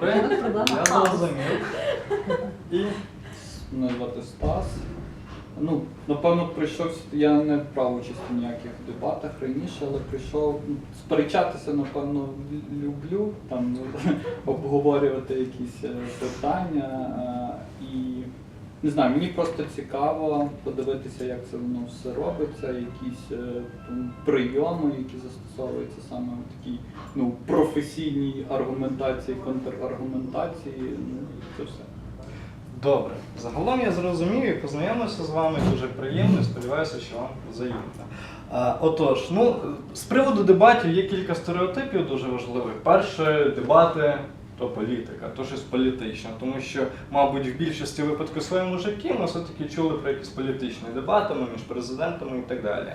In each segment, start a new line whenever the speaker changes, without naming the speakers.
Добре, я зрозумів. І мене звати Стас. Ну, напевно, прийшов, я не брав участь у ніяких дебатах раніше, але прийшов ну, сперечатися, напевно, люблю, там обговорювати якісь е, питання. е, І не знаю, мені просто цікаво подивитися, як це воно все робиться, якісь е, там, прийоми, які застосовуються саме в такій ну, професійній аргументації, контраргументації. Ну, це все.
Добре. Загалом я зрозумів і познайомився з вами дуже приємно. Сподіваюся, що вам взаємно. Отож, ну з приводу дебатів є кілька стереотипів дуже важливих. Перше, дебати то політика, то щось політичне, тому що, мабуть, в більшості випадків своєму житті ми все-таки чули про якісь політичні дебати між президентами і так далі.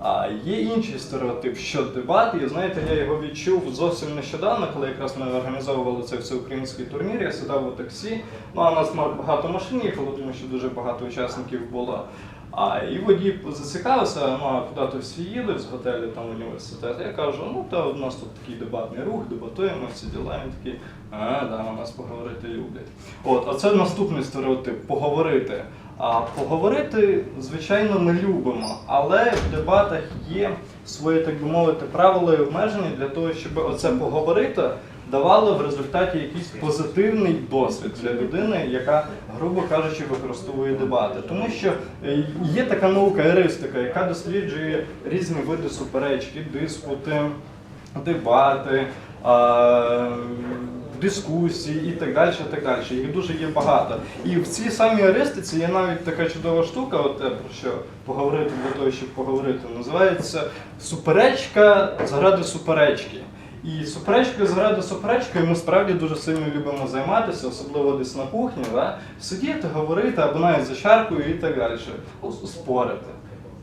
А є інший стереотип, що дебати, і знаєте, я його відчув зовсім нещодавно, коли якраз ми організовували цей всеукраїнський турнір, я сідав у таксі, ну а у нас багато машин їхало, тому що дуже багато учасників було. А і водій зацікавився, ну а куди то всі їдуть з готелю там в університет. Я кажу, ну та у нас тут такий дебатний рух, дебатуємо всі діла. Він такий, а, да, у нас поговорити люблять. От, а це наступний стереотип поговорити. А поговорити, звичайно, ми любимо, але в дебатах є свої, так би мовити, правила і обмеження для того, щоб оце поговорити давало в результаті якийсь позитивний досвід для людини, яка, грубо кажучи, використовує дебати. Тому що е, є така наука еристика, яка досліджує різні види суперечки, диспути, дебати. Дискусії і так далі, і так далі. Їх дуже є багато. І в цій самій аристиці є навіть така чудова штука, от про що поговорити для того, щоб поговорити, називається суперечка заради суперечки. І суперечкою заради суперечкою ми справді дуже сильно любимо займатися, особливо десь на кухні, да? сидіти, говорити або навіть за чаркою і так далі. Спорити.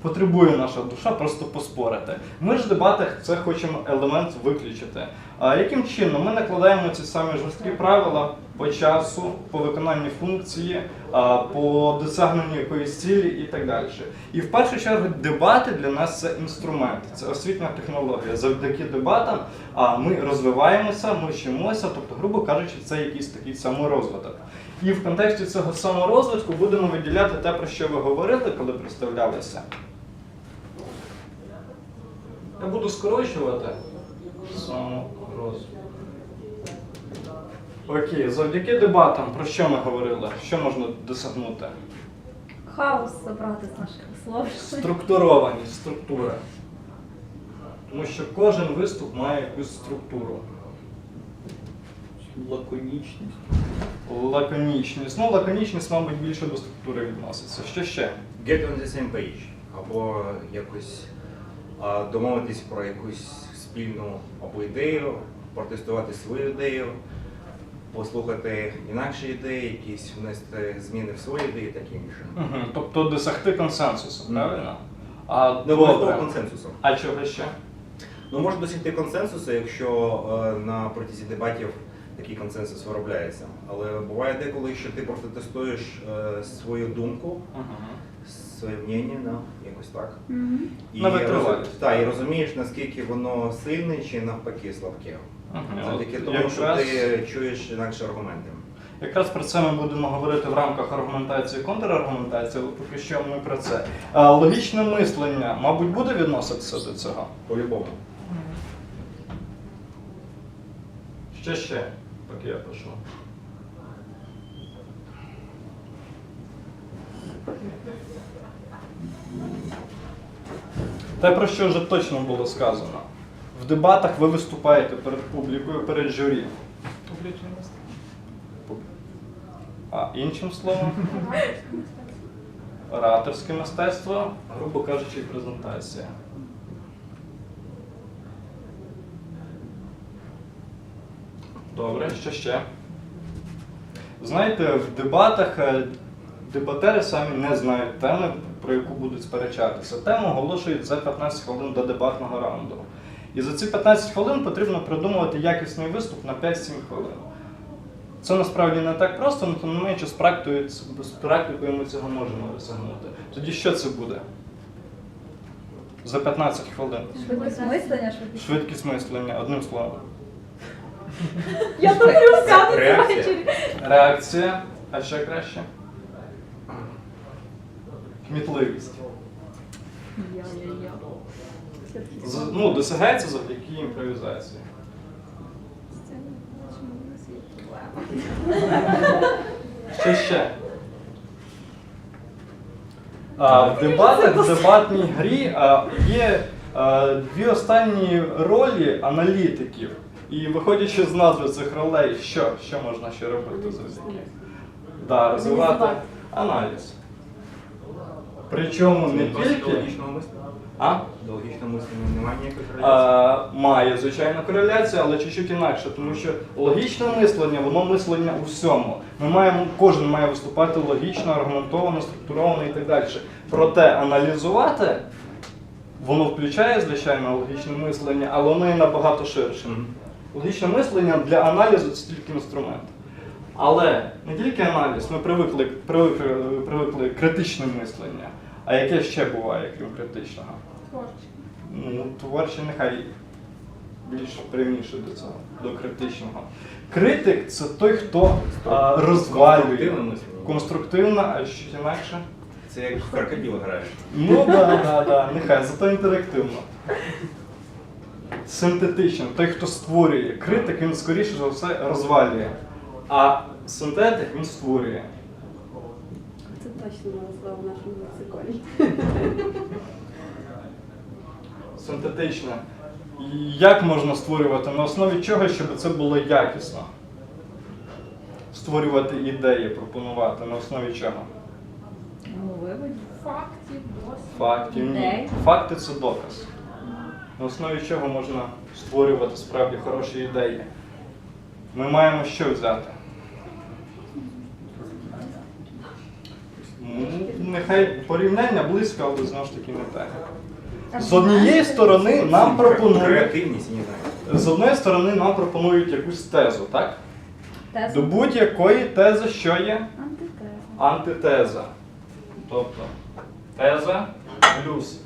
Потребує наша душа просто поспорити. Ми ж в дебатах це хочемо елемент виключити. А яким чином? Ми накладаємо ці самі жорсткі правила по часу, по виконанню функції, по досягненню якоїсь цілі і так далі. І в першу чергу дебати для нас це інструмент, це освітня технологія. Завдяки дебатам ми розвиваємося, ми вчимося, тобто, грубо кажучи, це якийсь такий саморозвиток. І в контексті цього саморозвитку будемо виділяти те, про що ви говорили, коли представлялися. Я буду скорочувати саморозвиток. Окей, завдяки дебатам, про що ми говорили? Що можна досягнути?
Хаос забрати з наших слов.
Структурованість, структура. Тому що кожен виступ має якусь структуру.
Лаконічність.
Лаконічність. Ну, лаконічність, мабуть, більше до структури відноситься. Що ще?
Get on the same page. Або якось домовитись про якусь спільну або ідею, протестувати свою ідею, послухати інакші ідеї, якісь внести зміни в свої ідеї, таке інше.
Угу. Тобто досягти консенсусу, правильно? А
Не
добре.
консенсусом.
А чого ще?
Ну, можна досягти консенсусу, якщо е, на протязі дебатів такий консенсус виробляється. Але буває деколи, що ти протестуєш е, свою думку,
Угу.
Своє мнення, да, якось так.
Мгм.
І,
На витривалість.
роз- та, і розумієш, наскільки воно сильне чи навпаки слабке. Завдяки тому, що ти чуєш інакші аргументи.
Якраз про це ми будемо говорити в рамках аргументації і контраргументації, але поки що ми про це. А, логічне мислення, мабуть, буде відноситися до цього.
По-любому.
Що ще, поки я пишу. Те, про що вже точно було сказано. В дебатах ви виступаєте перед публікою, перед журі. Мистецтво. А іншим словом? Ораторське мистецтво, грубо кажучи, презентація. Добре, що ще? Знаєте, в дебатах е, дебатери самі не знають теми, про яку будуть сперечатися. Тему оголошують за 15 хвилин до дебатного раунду. І за ці 15 хвилин потрібно придумувати якісний виступ на 5-7 хвилин. Це насправді не так просто, але тим не менше з практикою, з практикою ми цього можемо досягнути. Тоді що це буде? За 15 хвилин.
Швидкість мислення, швидкість.
Швидкість мислення, одним словом.
Я тут люблю
Реакція, а ще краще. Кмітливість. Ну, досягається завдяки імпровізації. Що ще? А, в дебатах, в дебатній грі а, є а, дві останні ролі аналітиків. І виходячи з назви цих ролей, що, що можна ще робити завдяки? Да, розвивати аналіз. Причому не тільки.
логічного мислення.
А?
До логічного мислення немає ніякої реляції.
А, має, звичайно, кореляцію, але чуть-чуть інакше, тому що логічне мислення, воно мислення у всьому. Ми маємо, кожен має виступати логічно, аргументовано, структуровано і так далі. Проте аналізувати, воно включає, звичайно, логічне мислення, але воно є набагато ширше.
Мгм.
Логічне мислення для аналізу це тільки інструмент. Але не тільки аналіз, ми привикли, привикли, привикли критичне мислення. А яке ще буває, крім критичного?
Творче.
Ну, творче нехай більш пряміше до цього, до критичного. Критик це той, хто а, розвалює.
Мислення.
Конструктивно, а щось інакше.
Це як в крокодила граєш.
Ну да, да, да, нехай, зато інтерактивно. Синтетично, той, хто створює. Критик, він скоріше за все розвалює. А синтетик він створює.
Точно нове слово в нашому лексиконі.
Синтетичне. Як можна створювати? На основі чого, щоб це було якісно? Створювати ідеї, пропонувати на основі чого?
Ну, фактів, досвід,
Фактів ні. Факти це доказ. На основі чого можна створювати справді хороші ідеї. Ми маємо що взяти? Ну, нехай порівняння близько, але знову ж таки не те. З однієї сторони нам пропонують.
Креативність, не знаю.
З одної сторони нам пропонують якусь тезу, так?
Теза.
До будь-якої тези, що є?
Антитеза.
Антитеза. Тобто теза плюс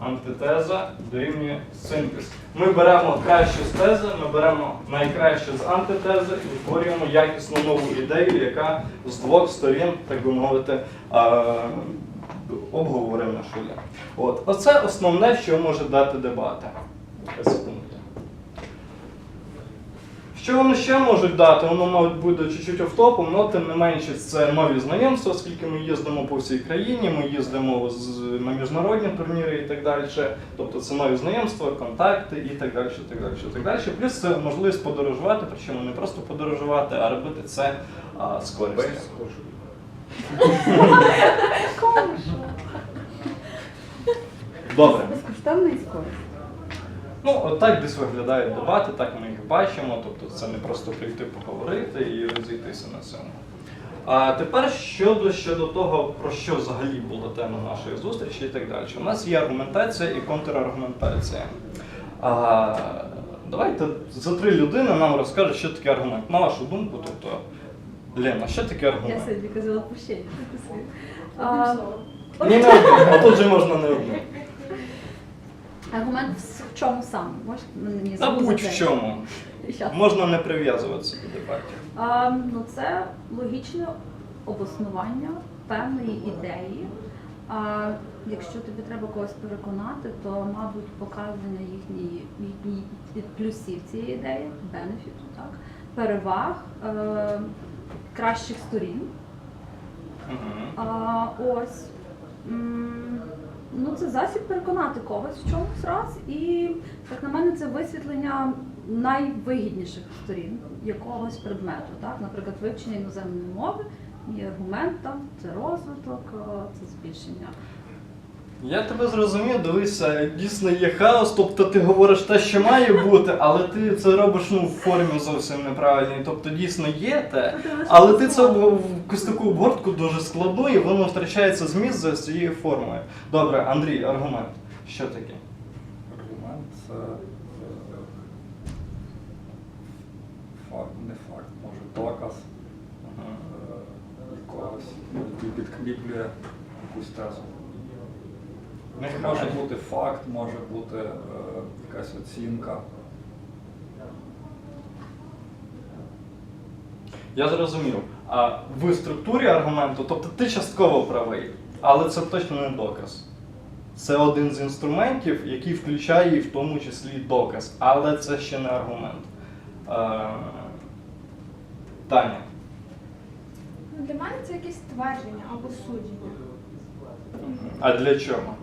антитеза дорівнює синтез. Ми беремо кращу з тези, ми беремо найкраще з антитези і утворюємо якісну нову ідею, яка з двох сторін, так би мовити, обговорена шуля. От. Оце основне, що може дати дебати. Що вони ще можуть дати? Воно, мабуть, буде чуть-чуть офтопом, але тим не менше це нові знайомства, оскільки ми їздимо по всій країні, ми їздимо з, на міжнародні турніри і так далі. Тобто це нові знайомства, контакти і так далі. так далі, так далі. Плюс це можливість подорожувати, причому не просто подорожувати, а робити це а, з користю. Добре.
Безкоштовно і з користю.
Ну, от так десь виглядають дебати, так ми їх бачимо. Тобто це не просто прийти поговорити і розійтися на цьому. А тепер щодо, щодо того, про що взагалі була тема нашої зустрічі і так далі. У нас є аргументація і контраргументація. А, давайте за три людини нам розкажуть, що таке аргумент. На вашу думку, тобто, Лена, що таке
Я
аргумент?
собі казала пущення.
Ні, не один, а тут же можна не один.
Аргумент в чому саме? Можеш мені
Та
забути?
будь в чому. Можна не прив'язуватися до дебатів.
А, ну, це логічне обоснування певної ідеї. А якщо тобі треба когось переконати, то, мабуть, показання їхньої, їхній плюсів цієї ідеї, бенефіту, так, переваг, е, кращих сторін.
Мгм.
А, ось. М, Ну, це засіб переконати когось в чомусь раз, і як на мене, це висвітлення найвигідніших сторін якогось предмету. Так? Наприклад, вивчення іноземної мови є там це розвиток, це збільшення.
Я тебе зрозумів, дивися, дійсно є хаос, тобто ти говориш те, що має бути, але ти це робиш ну, в формі зовсім неправильній. Тобто дійсно є те, але ти це в якусь таку обгортку дуже складну і воно втрачається зміст за цією формою. Добре, Андрій, аргумент. Що таке?
Аргумент це е, факт, не факт, може доказ е, якогось, який підкріплює якусь тезу. Це
Нехай.
може бути факт, може бути е, якась оцінка.
Я зрозумів. А в структурі аргументу, тобто ти частково правий, але це точно не доказ. Це один з інструментів, який включає і в тому числі доказ, але це ще не аргумент. Е, Таня.
Ну, Для мене це якесь твердження або судження.
А для чого?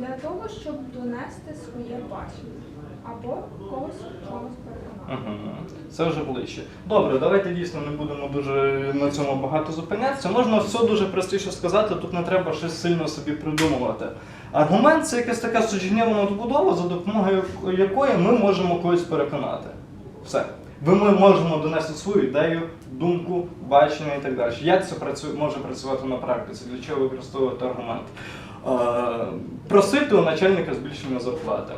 Для того, щоб донести своє бачення або когось в чомусь переконати.
Це вже ближче. Добре, давайте дійсно не будемо дуже на цьому багато зупинятися. Можна все дуже простіше сказати, тут не треба щось сильно собі придумувати. Аргумент це якась така судженєва надбудова, за допомогою якої ми можемо когось переконати. Все. Ми можемо донести свою ідею, думку, бачення і так далі. Як це працює, може працювати на практиці? Для чого використовувати аргумент? Е, просити у начальника збільшення зарплати.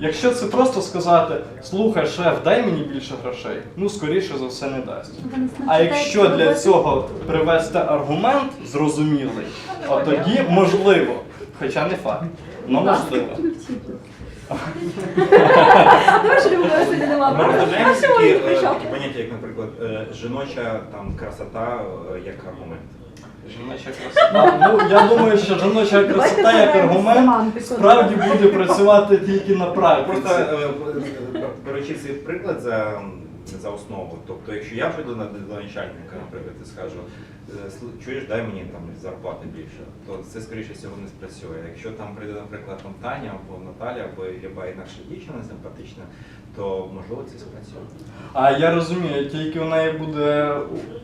Якщо це просто сказати, слухай, шеф, дай мені більше грошей, ну скоріше за все не дасть. А якщо для цього привести аргумент зрозумілий, от тоді можливо, хоча не факт, але можливо.
А
такі,
він
е, такі поняття, як, наприклад, е, жіноча там красота як аргумент.
Жіноча красота. Ну я думаю, що жіноча красота як аргумент справді буде працювати тільки на практиці.
Просто е, е, беручи цей приклад за, за основу, тобто якщо я прийду на до начальника, наприклад, і скажу, е, чуєш, дай мені там зарплати більше, то це скоріше всього не спрацює. Якщо там прийде, наприклад, там Таня або Наталя, або люба інакша дівчина симпатична, то можливо це спрацює.
А я розумію, тільки у неї буде.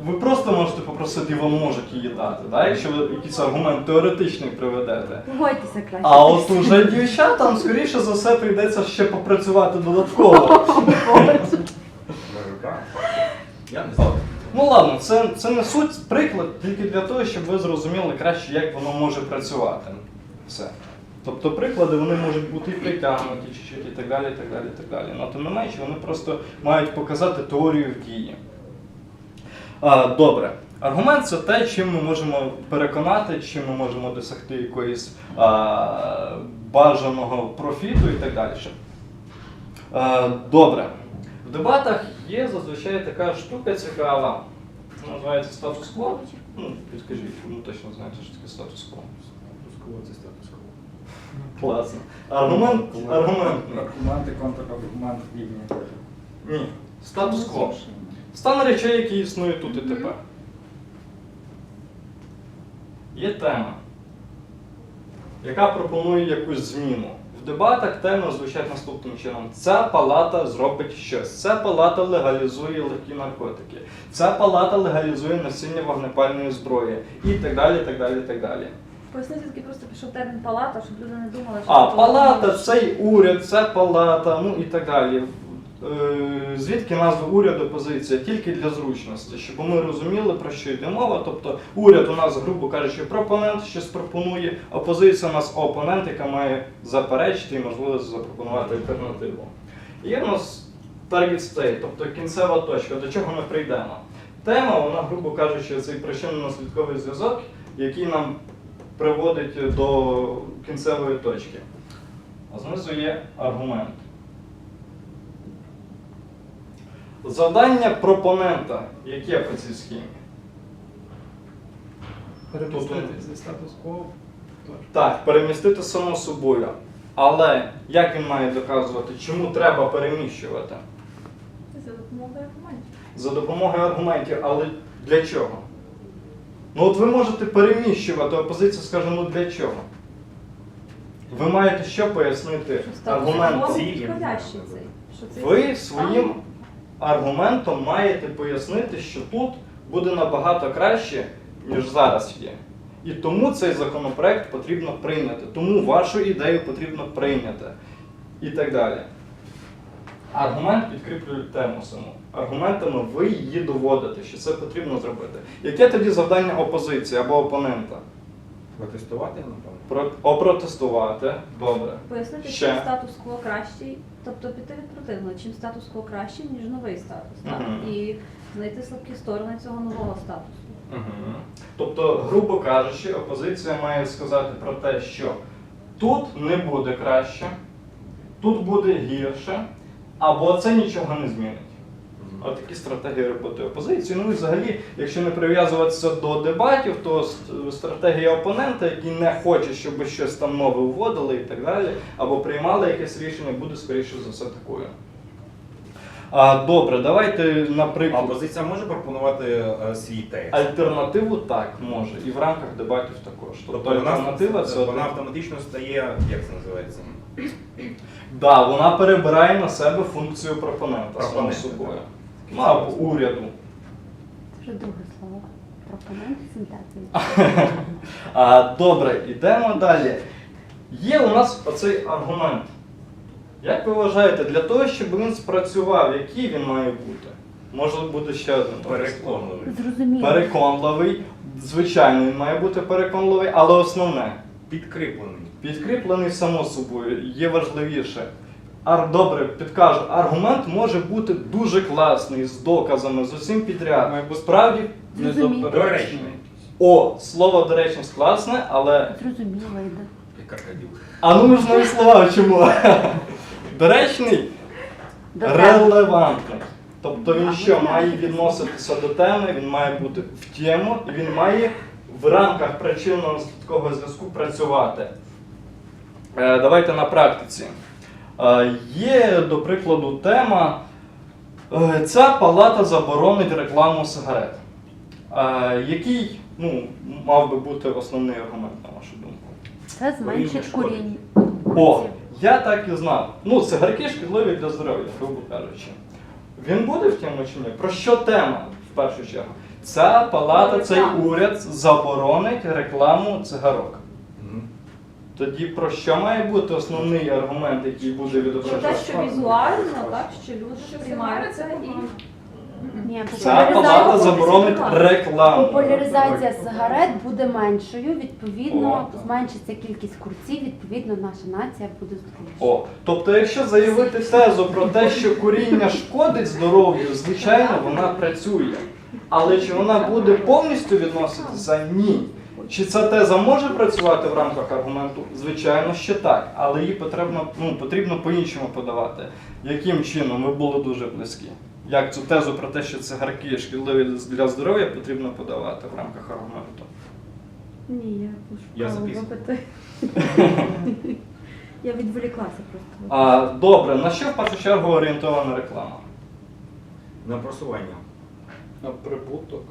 Ви просто можете попросити, вам можуть її дати, да? якщо ви якийсь аргумент теоретичний приведете.
Погодьтеся краще.
А от уже дівчатам, скоріше за все, прийдеться ще попрацювати додатково.
Я не знаю.
Ну ладно, це, це не суть приклад тільки для того, щоб ви зрозуміли краще, як воно може працювати. Все. Тобто приклади вони можуть бути і притягнуті чуть-чуть і так далі, і так далі, і так далі. Ну, тим не менше, вони просто мають показати теорію в дії. А, добре. Аргумент це те, чим ми можемо переконати, чим ми можемо досягти якоїсь а, бажаного профіту і так далі. А, добре. В дебатах є зазвичай така штука цікава. Називається статус-кво. Ну, підкажіть, ви точно знаєте, що таке статус-кво.
Це статус-кво.
Класно. Аргумент, аргумент.
Аргументи, контраргумент рівні.
Ні. Статус-кво. Стан речей, які існують тут і тепер. Є тема, яка пропонує якусь зміну. В дебатах теми звучать наступним чином: ця палата зробить щось. Ця палата легалізує легкі наркотики. Ця палата легалізує носіння вогнепальної зброї. І так далі, так далі, так далі.
Пояснити, звідки просто пішов термін палата, щоб люди не думали, що
А, палата, цей уряд, це палата, ну і так далі. Е, Звідки назва уряду позиція? Тільки для зручності, щоб ми розуміли, про що йде мова. Тобто уряд у нас, грубо кажучи, пропонент щось пропонує, опозиція у нас опонент, яка має заперечити і можливо запропонувати альтернативу. Є у нас target state, тобто кінцева точка, до чого ми прийдемо. Тема, вона, грубо кажучи, цей причинно-наслідковий зв'язок, який нам приводить до кінцевої точки. А знизу є аргумент. Завдання пропонента, яке по цій схемі?
Перемістити зі статус-кво.
Так, перемістити само собою. Але як він має доказувати, чому треба переміщувати?
За допомогою аргументів.
За допомогою аргументів, але для чого? Ну от ви можете переміщувати, опозиція скаже, ну для чого? Ви маєте що пояснити
Що статус-кво
Цілі.
підходящий цей. Що цей
Ви своїм аргументом маєте пояснити, що тут буде набагато краще, ніж зараз є. І тому цей законопроект потрібно прийняти, тому вашу ідею потрібно прийняти. І так далі. Аргумент підкріплює тему саму. Аргументами ви її доводите, що це потрібно зробити. Яке тоді завдання опозиції або опонента?
Протестувати, напевно.
Про- Опротестувати. Добре.
Пояснити,
Ще.
чим статус-кво кращий, тобто піти від противного, чим статус-кво кращий, ніж новий статус. Так?
Мгм.
І знайти слабкі сторони цього нового статусу.
Угу. Тобто, грубо кажучи, опозиція має сказати про те, що тут не буде краще, тут буде гірше, або це нічого не змінить. Такі стратегії роботи опозиції. Ну і взагалі, якщо не прив'язуватися до дебатів, то стратегія опонента, який не хоче, щоб щось там нове вводили і так далі, або приймали якесь рішення, буде скоріше за все такою. А, добре, давайте,
А
наприклад,
опозиція може пропонувати е, свій текст?
альтернативу так може, і в рамках дебатів також. Тобто
вона,
альтернатива це
вона автоматично стає, як це називається?
Да, вона перебирає на себе функцію пропонента, само
Пропонента,
собою. Ну, або уряду.
Це вже друге слово. Пропонент синтезу.
Добре, йдемо далі. Є у нас оцей аргумент. Як ви вважаєте, для того, щоб він спрацював, який він має бути? Може бути ще один.
Переконливий.
Зрозуміло.
Переконливий. Звичайно, він має бути переконливий, але основне.
Підкріплений.
Підкріплений само собою, є важливіше. Ар, добре, підкажу, аргумент може бути дуже класний, з доказами, з усім підряд.
Має бути
Справді,
Зрозуміло.
О, слово доречність класне, але.
Зрозуміло йде.
Як крокодил.
А ну ж нові слова чому? Доречний,
До
релевантний. Тобто він що має відноситися до теми, він має бути в тему, і він має в рамках причинно наслідкового зв'язку працювати. Е, Давайте на практиці. Е, Є, до прикладу, тема. е, Ця палата заборонить рекламу сигарет. Е, Який ну, мав би бути основний аргумент, на вашу думку?
Це зменшить куріння.
О, я так і знав. Ну, цигарки шкідливі для здоров'я, грубо кажучи. Він буде в тему чи ні? Про що тема в першу чергу? Ця палата, цей уряд заборонить рекламу цигарок. Тоді про що має бути основний аргумент, який буде
Що те, що візуально, так, що люди це і.
Ні,
Ця палата заборонить рекламу.
Популяризація сигарет буде меншою, відповідно,
О.
зменшиться кількість курців, відповідно, наша нація буде здоровіша.
О, тобто, якщо заявити тезу про те, що куріння шкодить здоров'ю, звичайно, вона працює. Але чи вона буде повністю відноситися? Ні. Чи ця теза може працювати в рамках аргументу? Звичайно, що так, але її потрібно, ну, потрібно по-іншому подавати. Яким чином ви були дуже близькі? Як цю тезу про те, що цигарки шкідливі для здоров'я, потрібно подавати в рамках аргументу?
Ні, я
Я
пошукала
записую.
запити. Я відволіклася просто.
А, добре, на що в першу чергу орієнтована реклама?
На просування.
На прибуток.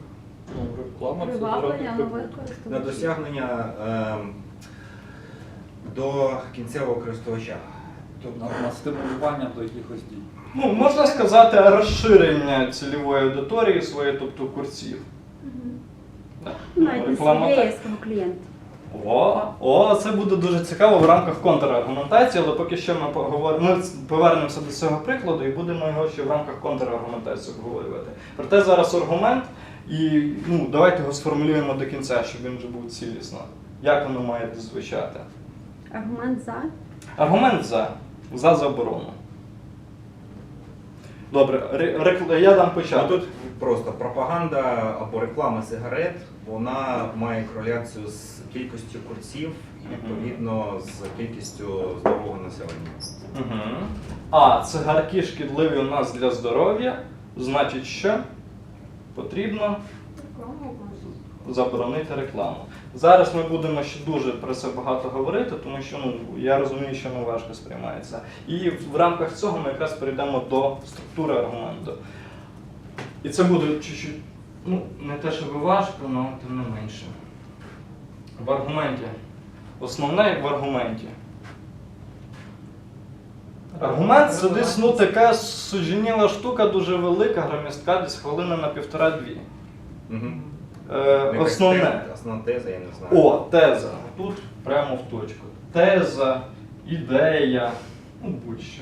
Ну, реклама це
приваблення
заради
нових.
На
користувачів.
досягнення ем, до кінцевого користувача.
На, на стимулювання до якихось дій.
Ну, можна сказати, розширення цільової аудиторії своєї, тобто курців. Так.
Навіть
Реклама
своєї
так.
свого клієнта.
О, о, це буде дуже цікаво в рамках контраргументації, але поки що ми поговоримо. Ми повернемося до цього прикладу і будемо його ще в рамках контраргументації обговорювати. Проте зараз аргумент, і ну, давайте його сформулюємо до кінця, щоб він вже був цілісно. Як воно має звучати?
Аргумент за.
Аргумент за. За заборону. Добре, ре- рекл- я дам
Ну,
початок.
тут просто пропаганда або реклама сигарет, вона має кореляцію з кількістю курців і відповідно з кількістю здорового населення.
Угу. А цигарки шкідливі у нас для здоров'я, значить, що потрібно заборонити рекламу. Зараз ми будемо ще дуже про це багато говорити, тому що ну, я розумію, що воно важко сприймається. І в рамках цього ми якраз перейдемо до структури аргументу. І це буде чуть-чуть, ну, не те, щоб важко, але тим не менше. В аргументі. Основне в аргументі. Аргумент це десь ну, така суженіла штука, дуже велика, громістка, десь хвилина на півтора-дві.
Угу.
Е, основне.
Основна теза, я не знаю.
О, теза. Тут прямо в точку. Теза, ідея, ну будь-що.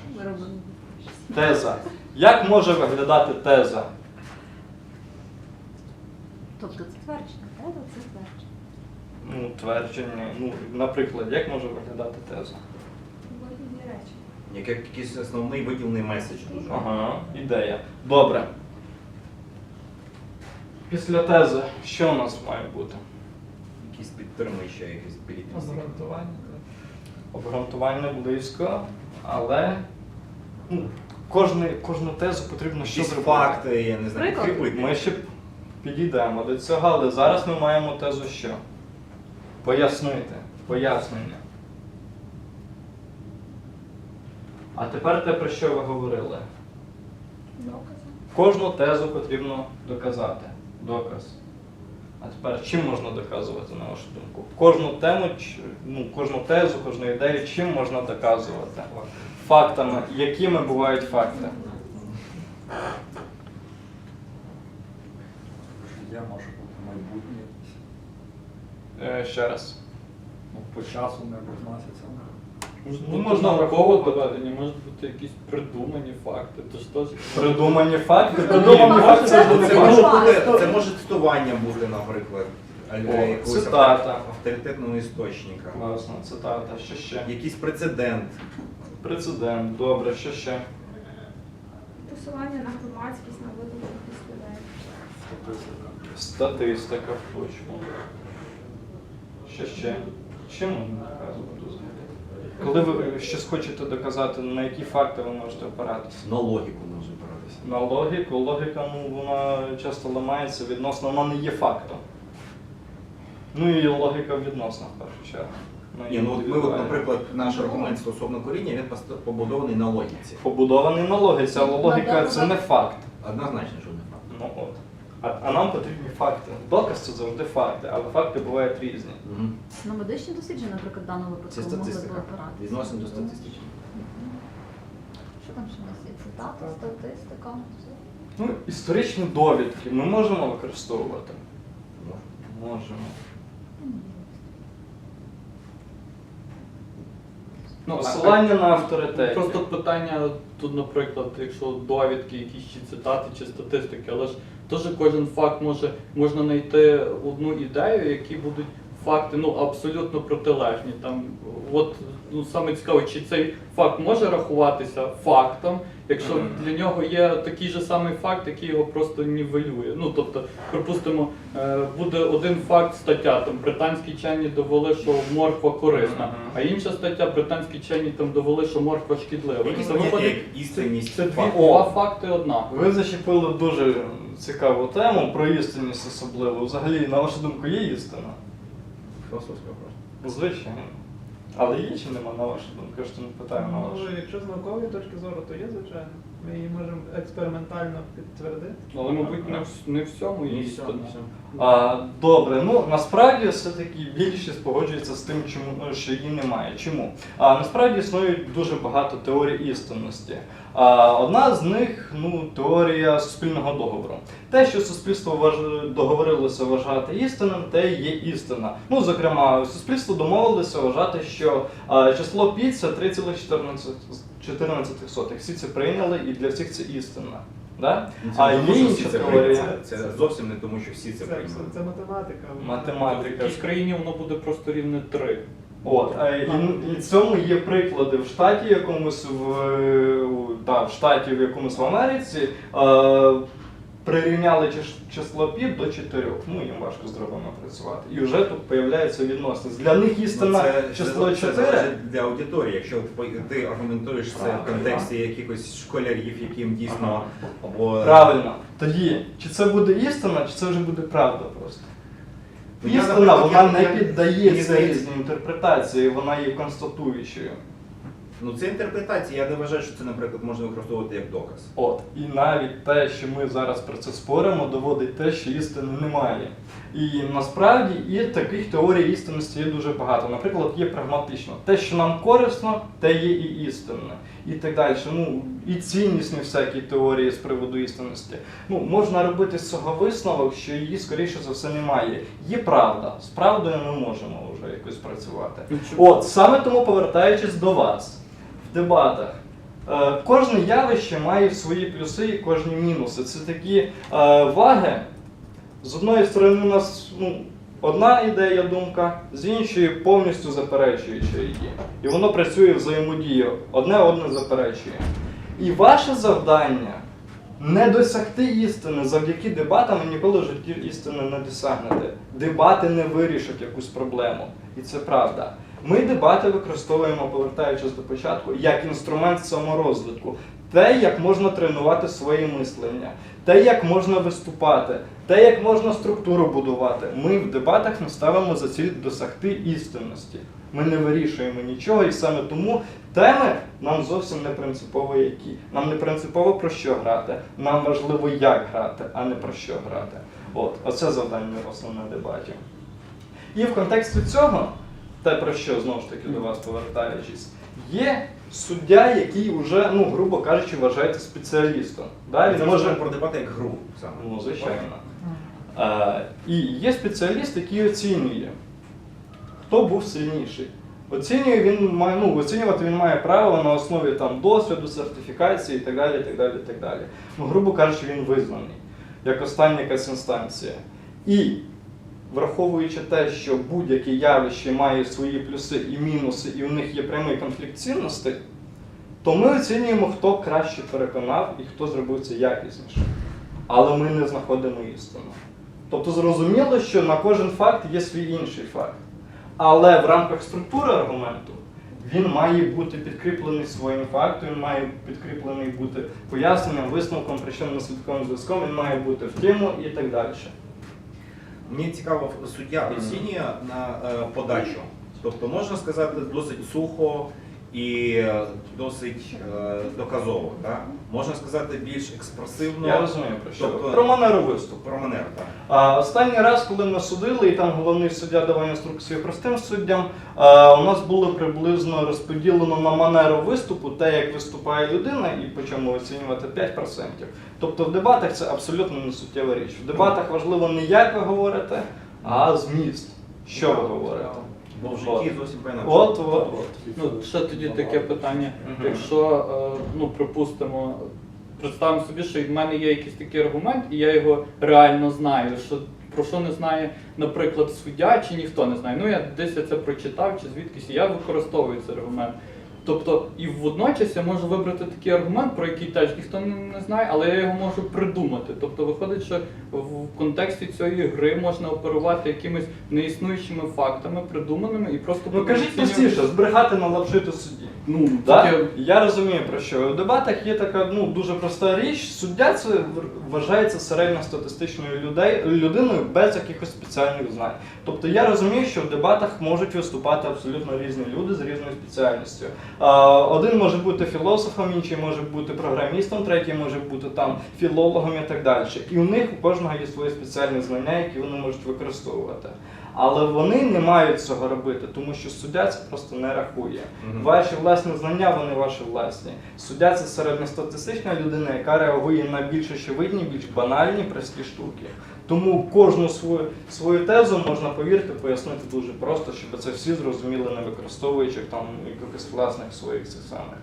Теза. Як може виглядати теза?
Тобто це твердження, так? Це твердження.
Ну, твердження. Ну, наприклад, як може виглядати теза?
Як якийсь основний виділений меседж дуже.
Ага, ідея. Добре. Після тези, що у нас має бути?
Якісь підтримуючі, якісь політичні.
Обґрунтування близько, але ну, кожну, кожну тезу потрібно що
Якісь факти, я не знаю,
Приклад.
підкріпити.
Ми ще підійдемо до цього, але зараз ми маємо тезу що? Пояснити. Пояснення. А тепер те, про що ви говорили.
Докази.
Кожну тезу потрібно доказати. Доказ. А тепер чим можна доказувати, на вашу думку? Кожну тему, ну, кожну тезу, кожну ідею, чим можна доказувати? Фактами. Якими бувають факти?
Я можу бути майбутнє якесь.
Ще раз.
Ну, по часу не відноситься.
Може
Ну, можна враховувати.
доведені, можуть бути якісь придумані факти. Тож теж
Придумані факти. Придумані факти
це-
це не
Це може бути, це може цитування бути, наприклад,
О,
якогось
цитата.
авторитетного істочника.
Класно, цитата. Що ще?
Якийсь прецедент.
Прецедент. Добре, що ще?
Посилання на громадськість, на видумку людей.
Статистика.
Статистика, точно. Що ще? Чим можна взагалі? Коли ви щось хочете доказати, на які факти ви можете опиратися?
На логіку може опиратися.
На логіку, логіка, ну, вона часто ламається відносно, вона не є фактом. Ну і логіка відносна в першу чергу.
Ні, ну от ми, от, наприклад, наш аргумент стосовно коріння, він пост- побудований на логіці.
Побудований на логіці, але логіка це не факт.
Однозначно, що не факт.
Ну от. А, а нам потрібні факти. Доказ це завжди факти, але факти бувають різні.
Мгм.
На медичні дослідження, наприклад, в даному
Це
випадку могли б
статистика.
опиратися.
Відносин до статистичних.
Що там ще у нас є? Цитати, статистика.
Ну, історичні довідки ми можемо використовувати.
Може.
Можемо.
Ну,
Посилання на авторитет.
Просто питання тут, наприклад, якщо довідки, якісь чи цитати, чи статистики, але ж теж кожен факт може можна знайти одну ідею, які будуть факти ну абсолютно протилежні. Там от ну саме цікаво, чи цей факт може рахуватися фактом, якщо для нього є такий же самий факт, який його просто нівелює. Ну тобто, припустимо, е, буде один факт стаття, там британські вчені довели, що морква корисна, а інша стаття британські вчені там довели, що морква шкідлива. Це виходить,
істинність.
це дві два факти однакові.
Ви зачепили дуже цікаву тему про істинність особливо. Взагалі, на вашу думку, є істина?
Філософська просто.
Звичайно. Але є чи нема, на вашу думку? Я ж то не питаю на вашу.
Ну, якщо з наукової точки зору, то є, звичайно. Ми її можемо експериментально підтвердити.
Але, мабуть, не, в- не всьому є
Ні,
істина.
все, все.
А, добре, ну насправді все-таки більшість погоджується з тим, чому ну, що її немає. Чому? А насправді існують дуже багато теорій істинності. А, одна з них ну, теорія суспільного договору. Те, що суспільство важ... договорилося вважати істинним, те є істина. Ну, зокрема, суспільство домовилося вважати, що а, число пі це 3,14. Всі це прийняли, і для всіх це істина. Да?
Ну, це
А
не
є
що всі
інша
це
теорія.
Це, це зовсім не тому, що всі це
Це,
прийняли.
це математика.
В
Математика.
якійсь країні воно буде просто рівне 3.
От, е, і, і цьому є приклади в штаті якомусь в, е, у- да, в штаті в якомусь в Америці. Е, прирівняли чис- число пі до 4. Ну їм важко з дробами працювати. І вже тут появляється відносність. Для них істина
Ну, це,
число
це,
4.
Це для аудиторії. Якщо ти аргументуєш це в контексті якихось школярів, яким дійсно або
Правильно. Тоді, чи це буде істина, чи це вже буде правда просто?
Ну,
Істина, вона не піддається різній інтерпретації, вона є констатуючою.
Ну це інтерпретація. Я не вважаю, що це, наприклад, можна використовувати як доказ.
От, і навіть те, що ми зараз про це споримо, доводить те, що істини немає. І насправді і таких теорій істинності є дуже багато. Наприклад, є прагматично. Те, що нам корисно, те є і істинне. І так далі. Ну, і ціннісні всякі теорії з приводу істинності. Ну, можна робити з цього висновок, що її, скоріше за все, немає. Є правда. З правдою ми можемо вже якось працювати. От, саме тому повертаючись до вас дебатах. Е, кожне явище має свої плюси і кожні мінуси. Це такі е, ваги. З одної сторони, у нас ну, одна ідея, думка, з іншої повністю заперечуюча її. І воно працює взаємодію, одне одне заперечує. І ваше завдання не досягти істини завдяки дебатам ви ніколи в житті істини не досягнете. Дебати не вирішать якусь проблему. І це правда. Ми дебати використовуємо, повертаючись до початку, як інструмент саморозвитку. те, як можна тренувати своє мислення, те, як можна виступати, те, як можна структуру будувати. Ми в дебатах не ставимо за ціль досягти істинності. Ми не вирішуємо нічого, і саме тому теми нам зовсім не принципово які. Нам не принципово про що грати. Нам важливо, як грати, а не про що грати. От, оце завдання основне дебатів. І в контексті цього, те про що знову ж таки до вас повертаючись, є суддя, який вже, ну, грубо кажучи, вважається спеціалістом. Да? Він
Це
може
може про як гру саме.
Ну, звичайно. Е, і є спеціаліст, який оцінює, хто був сильніший. Оцінює він має, ну, оцінювати він має право на основі там, досвіду, сертифікації і так далі. і так далі, і так далі. Ну, грубо кажучи, він визнаний як остання якась інстанція. І враховуючи те, що будь-яке явище має свої плюси і мінуси, і в них є прямий конфлікт цінностей, то ми оцінюємо, хто краще переконав і хто зробив це якісніше. Але ми не знаходимо істину. Тобто зрозуміло, що на кожен факт є свій інший факт. Але в рамках структури аргументу він має бути підкріплений своїм фактом, він має підкріплений бути поясненням, висновком, причинно наслідковим зв'язком, він має бути в тему і так далі.
Мені цікаво, суддя оцінює на е, подачу. Тобто можна сказати досить сухо і е, досить е, доказово. Так? Можна сказати більш експресивно.
Я розумію про що.
Тобто-
Про манеру виступу.
Про манер, так.
А, останній раз, коли ми судили, і там головний суддя давав інструкції простим суддям, а, у нас було приблизно розподілено на манеру виступу, те, як виступає людина, і по чому оцінювати 5%. Тобто в дебатах це абсолютно не суттєва річ. В дебатах важливо не як ви говорите, а зміст. Що ви говорите?
Бо в
От.
житті зовсім по
От, от, от.
Ну, ще тоді таке питання.
Мгм.
Якщо, е, ну, припустимо, представимо собі, що в мене є якийсь такий аргумент, і я його реально знаю, що про що не знає, наприклад, суддя чи ніхто не знає. Ну, я десь я це прочитав чи звідкись, і я використовую цей аргумент. Тобто, і водночас я можу вибрати такий аргумент, про який теж ніхто не знає, але я його можу придумати. Тобто, виходить, що в контексті цієї гри можна оперувати якимись неіснуючими фактами, придуманими і просто
Ну кажіть простіше, збрехати налапшити судді.
Ну,
Да?
таке
Я розумію про що. У дебатах є така ну, дуже проста річ. Суддя це вважається середньостатистичною людей, людиною без якихось спеціальних знань. Тобто я розумію, що в дебатах можуть виступати абсолютно різні люди з різною спеціальністю. Один може бути філософом, інший може бути програмістом, третій може бути там філологом і так далі. І у них у кожного є свої спеціальні знання, які вони можуть використовувати. Але вони не мають цього робити, тому що суддя це просто не рахує.
Мгм.
Ваші власні знання, вони ваші власні. Суддя це середньостатистична людина, яка реагує на більш очевидні, більш банальні, прості штуки. Тому кожну свою, свою тезу можна повірте, пояснити дуже просто, щоб це всі зрозуміли, не використовуючи там якихось власних своїх цих самих.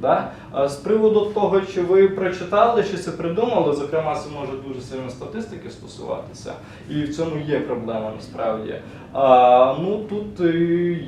Да? А з приводу того, чи ви прочитали, чи це придумали, зокрема, це може дуже сильно статистики стосуватися, і в цьому є проблема насправді. А, ну тут е,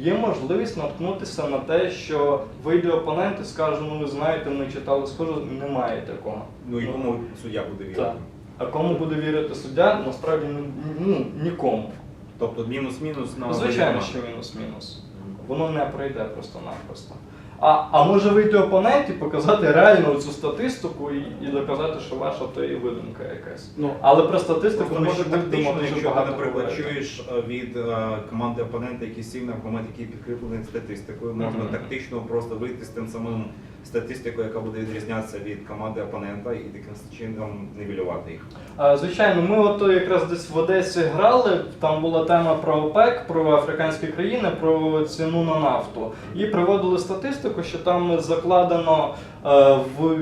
є можливість наткнутися на те, що вийде опонент і скаже, ну ви знаєте, ми читали схоже, немає такого.
Ну і кому суддя буде вірити?
А кому буде вірити суддя, насправді ну, ну, нікому.
Тобто мінус-мінус на
Звичайно, що мінус-мінус. Воно не пройде просто-напросто. А, а може вийти опонент і показати реально цю статистику і, і доказати, що ваша то і видумка якась.
Ну,
Але про статистику ми
може тактично, якщо ти, наприклад, чуєш е, від е, команди опонента якийсь сильний аргумент, який підкріплений статистикою, можна
Мгм.
тактично просто вийти з тим самим статистикою, яка буде відрізнятися від команди опонента, і таким чином нівелювати їх.
Звичайно, ми от якраз десь в Одесі грали. Там була тема про ОПЕК, про африканські країни, про ціну на нафту. І приводили статистику, що там закладено е, в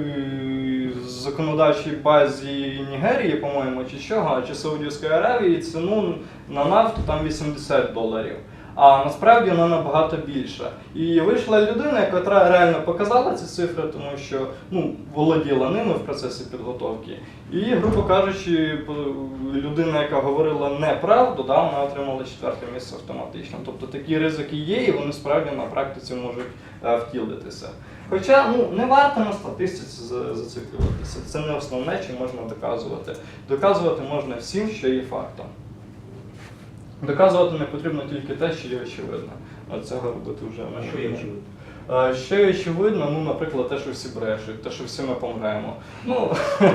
законодавчій базі Нігерії, по-моєму, чи чого, чи Саудівської Аравії ціну на нафту там 80 доларів. А насправді вона набагато більша. І вийшла людина, яка реально показала ці цифри, тому що ну, володіла ними в процесі підготовки. І, грубо кажучи, людина, яка говорила неправду, да, вона отримала четверте місце автоматично. Тобто такі ризики є, і вони справді на практиці можуть е, втілитися. Хоча ну, не варто на статистиці зациклюватися. Це не основне, чи можна доказувати. Доказувати можна всім, що є фактом. Доказувати не потрібно тільки те, що є очевидно. А цього робити вже
А
не
що є очевидно?
Що є очевидно, ну, наприклад, те, що всі брешуть, те, що всі ми помремо. Ну,